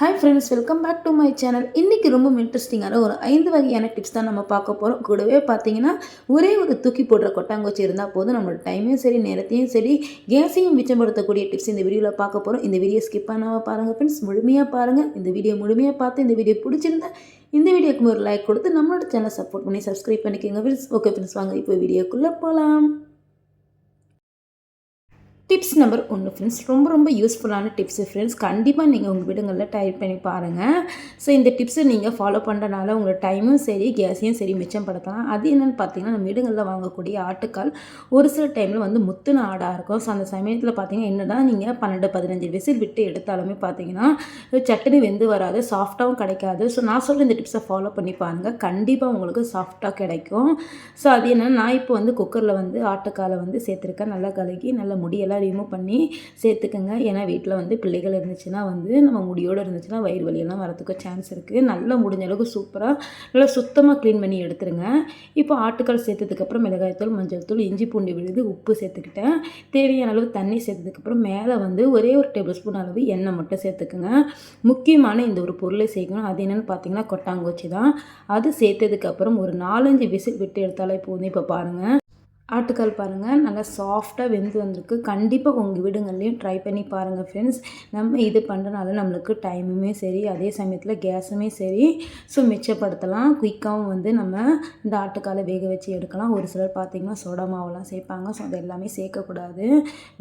Hi friends welcome back to my channel இன்றைக்கி ரொம்ப இன்ட்ரெஸ்டிங்கான ஒரு ஐந்து வகையான டிப்ஸ் தான் நம்ம பார்க்க போகிறோம் கூடவே பார்த்தீங்கன்னா ஒரே ஒரு தூக்கி போடுற கொட்டாங்குச்சி இருந்தால் போதும். நம்மளோட டைமையும் சரி நேரத்தையும் சரி கேஸையும் மிச்சப்படுத்தக்கூடிய டிப்ஸ் இந்த வீடியோவில் பார்க்க போகிறோம் இந்த வீடியோ ஸ்கிப் பண்ணாமல் பாருங்கள் ஃப்ரெண்ட்ஸ் முழுமையாக பாருங்கள் இந்த வீடியோ முழுமையாக பார்த்து இந்த வீடியோ பிடிச்சிருந்தா இந்த வீடியோக்கு ஒரு லைக் கொடுத்து நம்மளோட சேனலை சப்போர்ட் பண்ணி சப்ஸ்கிரைப் பண்ணிக்கோங்க ஃப்ரெண்ட்ஸ் ஓகே ஃப்ரெண்ட்ஸ் வாங்க இப்போ வீடியோக்குள்ளே போகலாம் டிப்ஸ் நம்பர் ஒன்று ஃப்ரெண்ட்ஸ் ரொம்ப ரொம்ப யூஸ்ஃபுல்லான டிப்ஸு ஃப்ரெண்ட்ஸ் கண்டிப்பாக நீங்கள் உங்கள் வீடுங்களில் டைப் பண்ணி பாருங்கள் ஸோ இந்த டிப்ஸை நீங்கள் ஃபாலோ பண்ணுறனால உங்களோட டைமும் சரி கேஸையும் சரி மிச்சப்படுத்தலாம் அது என்னென்னு பார்த்தீங்கன்னா நம்ம வீடுகளில் வாங்கக்கூடிய ஆட்டுக்கால் ஒரு சில டைமில் வந்து முத்துன ஆடாக இருக்கும். ஸோ அந்த சமயத்தில் பார்த்தீங்கன்னா என்ன தான் நீங்கள் பன்னெண்டு பதினஞ்சு விசில் விட்டு எடுத்தாலுமே பார்த்தீங்கன்னா சட்டுனு வெந்து வராது சாஃப்டாகவும் கிடைக்காது. ஸோ நான் சொல்கிற இந்த டிப்ஸை ஃபாலோ பண்ணி பாருங்கள் கண்டிப்பாக உங்களுக்கு சாஃப்டாக கிடைக்கும். ஸோ அது என்னென்னா நான் இப்போ வந்து குக்கரில் வந்து ஆட்டுக்காலை வந்து சேர்த்துருக்கேன். நல்லா கலக்கி நல்லா முடியெல்லாம் ரிமூவ் பண்ணி சேர்த்துக்கோங்க. ஏன்னா வீட்டில் வந்து பிள்ளைகள் இருந்துச்சுன்னா வந்து நம்ம முடியோடு இருந்துச்சுன்னா வயிறு வலியெல்லாம் வரத்துக்கு சான்ஸ் இருக்குது நல்லா முடிஞ்ச அளவுக்கு சூப்பராக நல்லா சுத்தமாக க்ளீன் பண்ணி எடுத்துருங்க. இப்போ ஆட்டுக்கால் சேர்த்ததுக்கப்புறம் மிளகாய்த்தூள் மஞ்சள் தூள் இஞ்சி பூண்டு விழுது உப்பு சேர்த்துக்கிட்டேன். தேவையான அளவு தண்ணி சேர்த்ததுக்கப்புறம் மேலே வந்து ஒரே ஒரு டேபிள் ஸ்பூன் அளவு எண்ணெய் மட்டும் சேர்த்துக்குங்க. முக்கியமான இந்த ஒரு பொருளை சேர்க்கணும். அது என்னென்னு பார்த்தீங்கன்னா கொட்டாங்குச்சி தான். அது சேர்த்ததுக்கப்புறம் ஒரு நாலஞ்சு விசில் விட்டு எடுத்தாலே போதும். இப்போ பாருங்கள் ஆட்டுக்கால் பாருங்கள் நல்லா சாஃப்டாக வெந்து வந்திருக்கு. கண்டிப்பாக உங்கள் வீடுங்கள்லேயும் ட்ரை பண்ணி பாருங்கள் ஃப்ரெண்ட்ஸ் நம்ம இது பண்ணுறனால நம்மளுக்கு டைமுமே சரி அதே சமயத்தில் கேஸுமே சரி. ஸோ மிச்சப்படுத்தலாம். குயிக்காகவும் வந்து நம்ம இந்த ஆட்டுக்காலை வேக வச்சு எடுக்கலாம். ஒரு சிலர் பார்த்திங்கன்னா சோடா மாவுலாம் சேர்ப்பாங்க. ஸோ அது எல்லாமே சேர்க்கக்கூடாது.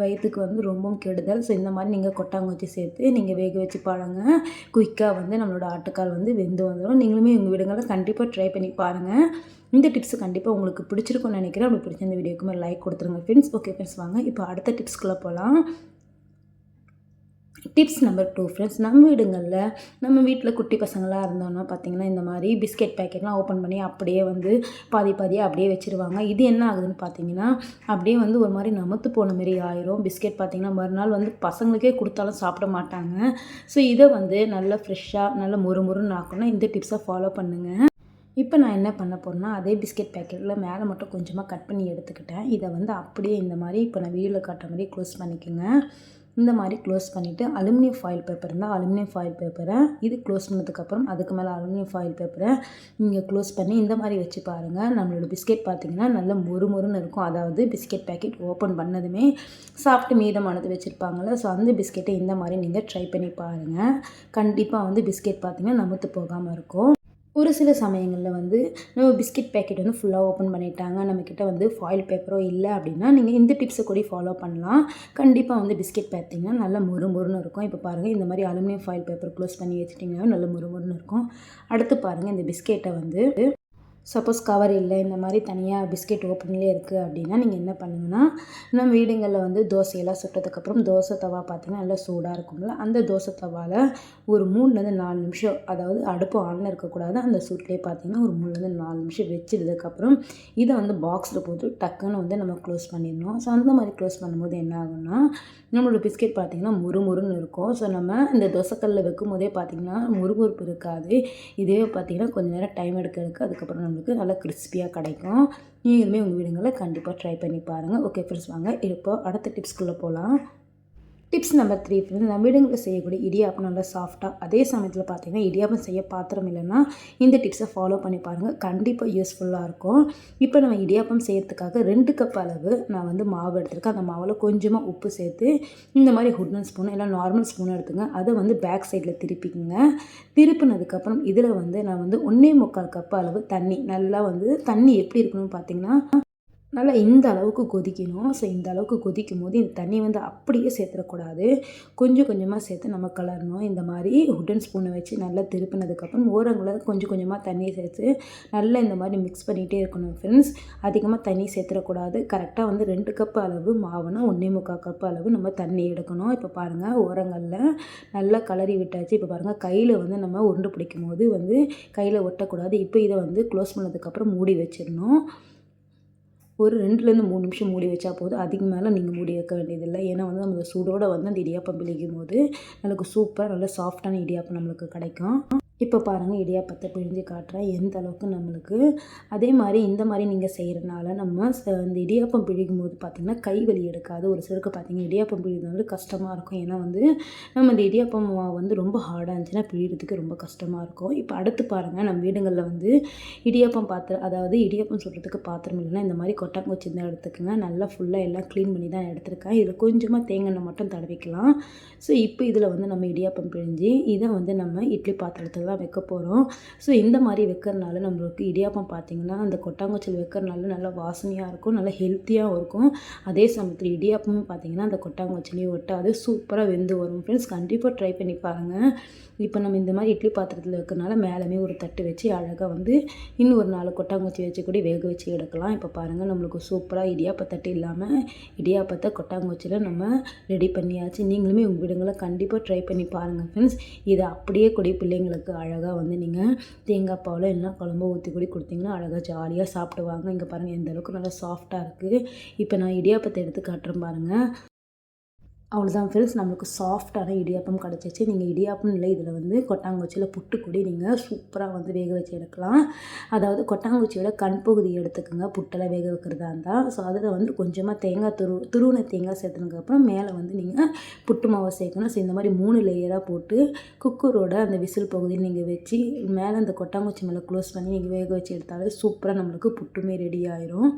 வயிற்றுக்கு வந்து ரொம்பவும் கெடுதல். ஸோ இந்த மாதிரி நீங்கள் கொட்டாங்குச்சி சேர்த்து நீங்கள் வேக வச்சு பாருங்க. குயிக்காக வந்து நம்மளோட ஆட்டுக்கால் வந்து வெந்து வந்துடும். நீங்களுமே உங்கள் வீடுங்களில் கண்டிப்பாக ட்ரை பண்ணி பாருங்கள் இந்த டிப்ஸ் கண்டிப்பாக உங்களுக்கு பிடிச்சிருக்கும்னு நினைக்கிறேன். அப்படி பிடிச்ச இந்த மேலே லைக் கொடுத்துருங்க ஃப்ரெண்ட்ஸ் ஓகே ஃப்ரெண்ட்ஸ் வாங்க. இப்போ அடுத்த டிப்ஸ்க்குள்ளே போகலாம் டிப்ஸ் நம்பர் டூ ஃப்ரெண்ட்ஸ் நம்ம வீடுங்களில் நம்ம வீட்டில் குட்டி பசங்களாக இருந்தோன்னா பார்த்திங்கன்னா இந்த மாதிரி பிஸ்கெட் பேக்கெட்லாம் ஓப்பன் பண்ணி அப்படியே வந்து பாதி பாதியாக அப்படியே வச்சுருவாங்க. இது என்ன ஆகுதுன்னு பார்த்தீங்கன்னா அப்படியே வந்து ஒரு மாதிரி நமத்து போன மாரி ஆயிரும். பிஸ்கெட் பார்த்திங்கன்னா மறுநாள் வந்து பசங்களுக்கே கொடுத்தாலும் சாப்பிட மாட்டாங்க. ஸோ இதை வந்து நல்லா ஃப்ரெஷ்ஷாக நல்லா முறு முறுன்னு ஆக்கணும் இந்த டிப்ஸை ஃபாலோ பண்ணுங்கள் இப்போ நான் என்ன பண்ண போகிறேன்னா அதே பிஸ்கெட் பேக்கெட்டில் மேலே மட்டும் கொஞ்சமாக கட் பண்ணி எடுத்துக்கிட்டேன். இதை வந்து அப்படியே இந்த மாதிரி இப்போ நான் வீடியோவில் காட்டுற மாதிரி க்ளோஸ் பண்ணிக்கோங்க. இந்த மாதிரி க்ளோஸ் பண்ணிவிட்டு அலுமினியம் ஃபாயில் பேப்பர் இருந்தால் அலுமினியம் ஃபாயில் பேப்பரை இது க்ளோஸ் பண்ணதுக்கப்புறம் அதுக்கு மேலே அலுமினியம் ஃபாயில் பேப்பரை நீங்கள் க்ளோஸ் பண்ணி இந்த மாதிரி வச்சு பாருங்கள் நம்மளோட பிஸ்கெட் பார்த்திங்கன்னா நல்ல மொறு மொறுன்னு இருக்கும். அதாவது பிஸ்கெட் பேக்கெட் ஓப்பன் பண்ணதுமே சாப்பிட்டு மீதமானது வச்சுருப்பாங்கள்ல ஸோ அந்த பிஸ்கெட்டை இந்த மாதிரி நீங்கள் ட்ரை பண்ணி பாருங்கள் கண்டிப்பாக வந்து பிஸ்கெட் பார்த்திங்கன்னா நமத்து போகாமல் இருக்கும். ஒரு சில சமயங்களில் வந்து நம்ம பிஸ்கெட் பேக்கெட் வந்து ஃபுல்லாக ஓப்பன் பண்ணிட்டாங்க. நம்மக்கிட்ட வந்து ஃபாயில் பேப்பரோ இல்லை அப்படின்னா நீங்கள் இந்த டிப்ஸை கூட ஃபாலோ பண்ணலாம். கண்டிப்பாக வந்து பிஸ்கெட் பார்த்தீங்கன்னா நல்லா முறு முறுன்னு இருக்கும். இப்போ பாருங்கள் இந்த மாதிரி அலுமினியம் ஃபாயில் பேப்பர் க்ளோஸ் பண்ணி வச்சுட்டிங்கன்னா நல்ல முறு முறுன்னு இருக்கும். அடுத்து பாருங்கள் இந்த பிஸ்கெட்டை வந்து சப்போஸ் கவர் இல்லை இந்த மாதிரி தனியாக பிஸ்கெட் ஓப்பன்லேயே இருக்குது அப்படின்னா நீங்கள் என்ன பண்ணுங்கன்னா நம்ம வீடுங்களில் வந்து தோசையெல்லாம் சுட்டதுக்கப்புறம் தோசை தவா பார்த்திங்கன்னா நல்லா சூடாக இருக்கும்ல. அந்த தோசை தவாவில் ஒரு மூணுலேருந்து நாலு நிமிஷம் அதாவது அடுப்பு ஆனில் இருக்கக்கூடாது. அந்த சூட்லேயே பார்த்திங்கன்னா ஒரு மூணுலேருந்து நாலு நிமிஷம் வச்சிருந்ததுக்கப்புறம் இதை வந்து பாக்ஸில் போட்டு டக்குன்னு வந்து நம்ம க்ளோஸ் பண்ணிடணும். ஸோ அந்த மாதிரி க்ளோஸ் பண்ணும்போது என்ன ஆகும்னா நம்மளோட பிஸ்கெட் பார்த்திங்கன்னா முறுமுறுன்னு இருக்கும். ஸோ நம்ம இந்த தோசைக்கல்லில் வைக்கும் போதே பார்த்திங்கன்னா முறுமுறுப்பு இருக்காது. இதே பார்த்திங்கன்னா கொஞ்சம் நேரம் டைம் எடுக்க எடுக்க அதுக்கப்புறம் நம்மளுக்கு நல்லா கிறிஸ்பியாக கிடைக்கும். நீங்களுமே உங்கள் வீடுங்களில் கண்டிப்பாக ட்ரை பண்ணி பாருங்கள் ஓகே ஃப்ரெண்ட்ஸ் வாங்க. இப்போ அடுத்த டிப்ஸ்குள்ளே போகலாம் டிப்ஸ் நம்பர் த்ரீ ஃப்ரெண்ட்ஸ் நம்ம வீடுங்களில் செய்யக்கூடிய இடியாப்பம் நல்லா சாஃப்டாக அதே சமயத்தில் பார்த்தீங்கன்னா இடியாப்பம் செய்ய பாத்திரம் இல்லைன்னா இந்த டிப்ஸை ஃபாலோ பண்ணி பாருங்கள் கண்டிப்பாக யூஸ்ஃபுல்லாக இருக்கும். இப்போ நம்ம இடியாப்பம் செய்கிறதுக்காக ரெண்டு கப் அளவு நான் வந்து மாவு எடுத்திருக்கேன். அந்த மாவில் கொஞ்சமாக உப்பு சேர்த்து இந்த மாதிரி ஹுட்டன் ஸ்பூன் இல்லை நார்மல் ஸ்பூன் எடுத்துங்க. அதை வந்து பேக் சைடில் திருப்பிக்குங்க. திருப்பினதுக்கப்புறம் இதில் வந்து நான் வந்து ஒன்றே முக்கால் கப் அளவு தண்ணி நல்லா வந்து தண்ணி எப்படி இருக்கணும்னு பார்த்தீங்கன்னா நல்லா இந்த அளவுக்கு கொதிக்கணும். ஸோ இந்த அளவுக்கு கொதிக்கும் போது இந்த தண்ணி வந்து அப்படியே சேர்த்துடக்கூடாது. கொஞ்சம் கொஞ்சமாக சேர்த்து நம்ம கலரணும். இந்த மாதிரி உட்டன் ஸ்பூனை வச்சு நல்லா திருப்பினதுக்கப்புறம் ஓரங்களில் கொஞ்சம் கொஞ்சமாக தண்ணியை சேர்த்து நல்லா இந்த மாதிரி மிக்ஸ் பண்ணிகிட்டே இருக்கணும் ஃப்ரெண்ட்ஸ் அதிகமாக தண்ணி சேர்த்துடக்கூடாது. கரெக்டாக வந்து ரெண்டு கப் அளவு மாவுனா ஒன்றே முக்கால் கப் அளவு நம்ம தண்ணி எடுக்கணும். இப்போ பாருங்கள் ஓரங்களில் நல்லா கலரி விட்டாச்சு. இப்போ பாருங்கள் கையில் வந்து நம்ம உருண்டு பிடிக்கும் போது வந்து கையில் ஒட்டக்கூடாது. இப்போ இதை வந்து க்ளோஸ் பண்ணதுக்கப்புறம் மூடி வச்சிடணும். ஒரு ரெண்டுலேருந்து மூணு நிமிஷம் மூடி வச்சா போதும். அதுக்கு மேலே நீங்கள் மூடி வைக்க வேண்டியதில்லை. ஏன்னா வந்து நம்ம சூடோடு வந்து அந்த இடியாப்பம் பிழிக்கும் போது நம்மளுக்கு சூப்பராக நல்லா சாஃப்டான இடியாப்பம் நம்மளுக்கு கிடைக்கும். இப்போ பாருங்கள் இடியாப்பத்தை பிழிஞ்சு காட்டுறேன் எந்த அளவுக்கு நம்மளுக்கு? அதே மாதிரி இந்த மாதிரி நீங்கள் செய்கிறனால நம்ம இந்த இடியாப்பம் பிழிக்கும் போது பார்த்திங்கன்னா கை வலி எடுக்காது. ஒரு சிலருக்கு பார்த்திங்கன்னா இடியாப்பம் பிழிறது வந்து கஷ்டமாக இருக்கும். ஏன்னா வந்து நம்ம இந்த இடியாப்பம் வந்து ரொம்ப ஹார்டாக இருந்துச்சுன்னா பிழிகிறதுக்கு ரொம்ப கஷ்டமாக இருக்கும். இப்போ அடுத்து பாருங்கள் நம்ம வீடுங்களில் வந்து இடியாப்பம் பாத்திரம் அதாவது இடியாப்பம் சுடுறதுக்கு பாத்திரம் இல்லைன்னா இந்த மாதிரி கொட்டாங்குச்சி தான் எடுத்துக்கோங்க. நல்லா ஃபுல்லாக எல்லாம் க்ளீன் பண்ணி தான் எடுத்துருக்கேன். இதில் கொஞ்சமாக தேங்காய் மட்டும் தடவிக்கலாம். ஸோ இப்போ இதில் வந்து நம்ம இடியாப்பம் பிழிஞ்சு இதை வந்து நம்ம இட்லி பாத்திரத்தில் தான் வைக்க போகிறோம் ஸோ இந்த மாதிரி வைக்கிறனால நம்மளுக்கு இடியாப்பம் பார்த்திங்கன்னா அந்த கொட்டாங்குச்சியில் வைக்கிறனால நல்லா வாசனையாக இருக்கும் நல்லா ஹெல்த்தியாகவும் இருக்கும். அதே சமயத்தில் இடியாப்பமும் பார்த்திங்கன்னா அந்த கொட்டாங்குச்சிலையும் ஒட்டாது சூப்பராக வெந்து வரும். ஃப்ரெண்ட்ஸ் கண்டிப்பாக ட்ரை பண்ணி பாருங்கள் இப்போ நம்ம இந்த மாதிரி இட்லி பாத்திரத்தில் வைக்கிறனால மேலேமே ஒரு தட்டு வச்சு அழகாக வந்து இன்னும் ஒரு நாலு கொட்டாங்குச்சி வச்சு கூட வேக வச்சு எடுக்கலாம். இப்போ பாருங்கள் நம்மளுக்கு சூப்பராக இடியாப்ப தட்டு இல்லாமல் இடியாப்பத்தை கொட்டாங்குச்சியில் நம்ம ரெடி பண்ணியாச்சு. நீங்களுமே உங்கள் வீடுங்களை கண்டிப்பாக ட்ரை பண்ணி பாருங்கள் ஃப்ரெண்ட்ஸ் இதை அப்படியே கூடிய பிள்ளைங்களுக்கு அழகாக வந்து நீங்கள் தேங்காய் பாவில் என்ன குழம்பு ஊற்றி கூடி கொடுத்தீங்கன்னா அழகாக ஜாலியாக சாப்பிடுவாங்க. இங்கே பாருங்கள் எந்த அளவுக்கு நல்லா சாஃப்டாக இருக்குது இப்போ நான் இடியாப்பத்தை எடுத்து காட்டுறேன் பாருங்கள் அவ்வளோதான் ஃப்ரெண்ட்ஸ் நம்மளுக்கு சாஃப்டான இடியாப்பம் கிடச்சிச்சு. நீங்கள் இடியாப்பம் இல்லை இதில் வந்து கொட்டாங்குச்சியில் புட்டு நீங்கள் சூப்பராக வந்து வேக வச்சு எடுக்கலாம். அதாவது கொட்டாங்குச்சியோட கண் பகுதி எடுத்துக்கோங்க. புட்டெல்லாம் வேக வைக்கிறதா இருந்தால் ஸோ அதில் வந்து கொஞ்சமாக தேங்காய் துரு துருவின தேங்காய் சேர்த்துனதுக்கப்புறம் மேலே வந்து நீங்கள் புட்டு மாவை சேர்க்கணும். ஸோ இந்த மாதிரி மூணு லேயராக போட்டு குக்கரோட அந்த விசில் பகுதியில் நீங்கள் வச்சு மேலே அந்த கொட்டாங்குச்சி மேலே க்ளோஸ் பண்ணி நீங்கள் வேக வச்சு எடுத்தாலே சூப்பராக நம்மளுக்கு புட்டுமே ரெடி ஆயிரும்.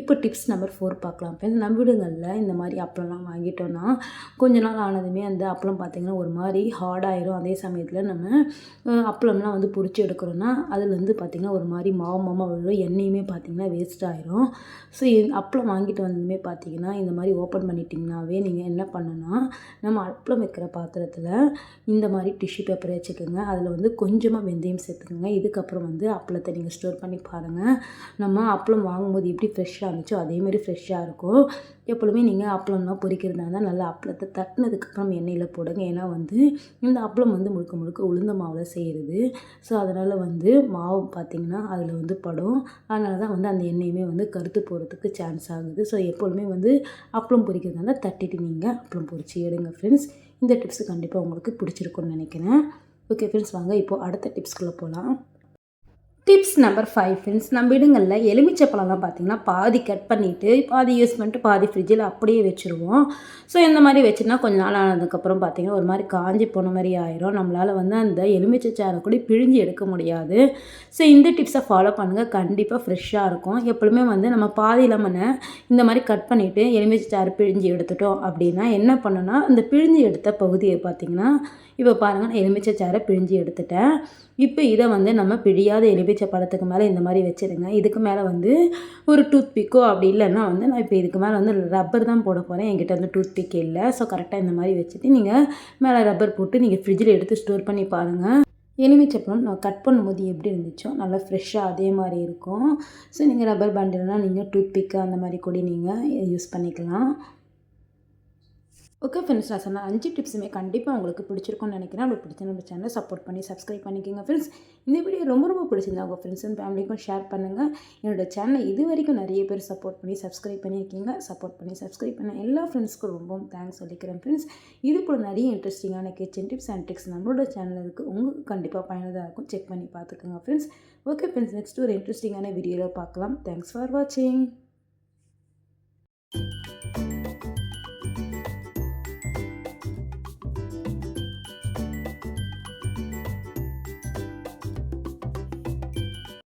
இப்போ டிப்ஸ் நம்பர் ஃபோர் பார்க்கலாம். இப்போ நம்ம வீடுங்களில் இந்த மாதிரி அப்பளம்லாம் வாங்கிட்டோன்னா கொஞ்ச நாள் ஆனதுமே அந்த அப்பளம் பார்த்திங்கன்னா ஒரு மாதிரி ஹார்டாயிரும் அதே சமயத்தில் நம்ம அப்பளம்லாம் வந்து பிடிச்சி எடுக்கிறோன்னா அதுலேருந்து பார்த்திங்கன்னா ஒரு மாதிரி மாவு மாமா விழும் எண்ணெயுமே பார்த்திங்கன்னா வேஸ்ட் ஆயிரும். ஸோ அப்பளம் வாங்கிட்டு வந்ததுமே பார்த்திங்கன்னா இந்த மாதிரி ஓப்பன் பண்ணிட்டிங்கனாவே நீங்கள் என்ன பண்ணணும்னா நம்ம அப்பளம் வைக்கிற பாத்திரத்தில் இந்த மாதிரி டிஷ்யூ பேப்பர் வச்சுக்கோங்க. அதில் வந்து கொஞ்சமாக வெந்தயம் சேர்த்துக்கோங்க. இதுக்கப்புறம் வந்து அப்பளத்தை நீங்கள் ஸ்டோர் பண்ணி பாருங்கள் நம்ம அப்பளம் வாங்கும்போது எப்படி ஃப்ரெஷ்ஷாக இருந்துச்சோ அதேமாரி ஃப்ரெஷ்ஷாக இருக்கும். எப்பொழுதுமே நீங்கள் அப்பளம்லாம் பொரிக்கிறதா இருந்தால் நல்லா அப்பளத்தை தட்டினதுக்கப்புறம் எண்ணெயில் போடுங்க. ஏன்னா வந்து இந்த அப்பளம் வந்து முழுக்க முழுக்க உளுந்த மாவில் செய்கிறது ஸோ அதனால் வந்து மாவு பார்த்திங்கன்னா அதில் வந்து படும். அதனால தான் வந்து அந்த எண்ணெயுமே வந்து கருத்து போகிறதுக்கு சான்ஸ் ஆகுது. ஸோ எப்பொழுதுமே வந்து அப்பளம் பொரிக்கிறதா இருந்தால் தட்டிட்டு நீங்கள் அப்பளம் பொரிச்சு எடுங்க ஃப்ரெண்ட்ஸ் இந்த டிப்ஸ் கண்டிப்பாக உங்களுக்கு பிடிச்சிருக்குன்னு நினைக்கிறேன். ஓகே ஃப்ரெண்ட்ஸ் வாங்க இப்போது அடுத்த டிப்ஸ்குள்ளே போகலாம் டிப்ஸ் நம்பர் ஃபைவ் ஃப்ரெண்ட்ஸ் நம்ம வீடுங்களில் எலுமிச்சை பழம்லாம் பார்த்திங்கன்னா பாதி கட் பண்ணிவிட்டு பாதி யூஸ் பண்ணிட்டு பாதி ஃப்ரிட்ஜில் அப்படியே வச்சுருவோம். ஸோ இந்த மாதிரி வச்சுனா கொஞ்ச நாள் ஆனதுக்கப்புறம் பார்த்திங்கன்னா ஒரு மாதிரி காஞ்சி போன மாதிரி ஆயிரும். நம்மளால் வந்து அந்த எலுமிச்சை சாறை கூட பிழிஞ்சு எடுக்க முடியாது. ஸோ இந்த டிப்ஸை ஃபாலோ பண்ணுங்கள் கண்டிப்பாக ஃப்ரெஷ்ஷாக இருக்கும். எப்பொழுதுமே வந்து நம்ம பாதி லெமனை இந்த மாதிரி கட் பண்ணிவிட்டு எலுமிச்சை சாறு பிழிஞ்சு எடுத்துட்டோம் அப்படின்னா என்ன பண்ணணும்னா அந்த பிழிஞ்சு எடுத்த பகுதியை பார்த்திங்கன்னா இப்போ பாருங்கள் நான் எலுமிச்சை சாறை பிழிஞ்சு எடுத்துட்டேன். இப்போ இதை வந்து நம்ம பிழியாத எலுமிச்சை பழத்துக்கு மேலே இந்த மாதிரி வச்சுருங்க. இதுக்கு மேலே வந்து ஒரு டூத் பிக்கோ அப்படி இல்லைன்னா வந்து நான் இப்போ இதுக்கு மேலே வந்து ரப்பர் தான் போட போகிறேன் என்கிட்ட வந்து டூத் பிக் இல்லை ஸோ கரெக்டாக இந்த மாதிரி வச்சுட்டு நீங்கள் மேலே ரப்பர் போட்டு நீங்கள் ஃப்ரிட்ஜில் எடுத்து ஸ்டோர் பண்ணி பாருங்கள் எலுமிச்சப்பழம் நான் கட் பண்ணும்போது எப்படி இருந்துச்சோ நல்லா ஃப்ரெஷ்ஷாக அதே மாதிரி இருக்கும். ஸோ நீங்கள் ரப்பர் பேண்டுனா நீங்கள் டூத் பிக்கு அந்த மாதிரி கூட நீங்கள் யூஸ் பண்ணிக்கலாம். ஓகே ஃப்ரெண்ட்ஸ் நான் சொன்ன அஞ்சு டிப்ஸுமே கண்டிப்பாக உங்களுக்கு பிடிச்சிருக்கும்னு நினைக்கிறேன். அப்படி பிடிச்ச நம்ம சேனலை சப்போர்ட் பண்ணி சப்ஸ்கிரைப் பண்ணிக்கோங்க ஃப்ரெண்ட்ஸ் இந்த வீடியோ ரொம்ப ரொம்ப பிடிச்சிருந்தா உங்கள் ஃப்ரெண்ட்ஸ் அண்ட் ஃபேமிலிக்கும் ஷேர் பண்ணுங்கள் என்னோடய சேனலை இது வரைக்கும் நிறைய பேர் சப்போர்ட் பண்ணி சப்ஸ்கிரைப் பண்ணியிருக்கீங்க. சப்போர்ட் பண்ணி சப்ஸ்கிரைப் பண்ண எல்லா ஃப்ரெண்ட்ஸ்க்கும் ரொம்பவும் தேங்க்ஸ் சொல்லிக்கிறேன் ஃப்ரெண்ட்ஸ் இது போல் நிறைய இன்ட்ரெஸ்டிங்கான கிச்சன் டிப்ஸ் அண்ட் ட்ரிக்ஸ் நம்மளோட சேனல் இருக்குது உங்களுக்கு கண்டிப்பாக பயனுள்ளதாக இருக்கும். செக் பண்ணி பார்த்துக்கோங்க ஃப்ரெண்ட்ஸ் ஓகே ஃப்ரெண்ட்ஸ் நெக்ஸ்ட் ஒரு இன்ட்ரெஸ்டிங்கான வீடியோவில் பார்க்கலாம். தேங்க்ஸ் ஃபார் வாட்சிங்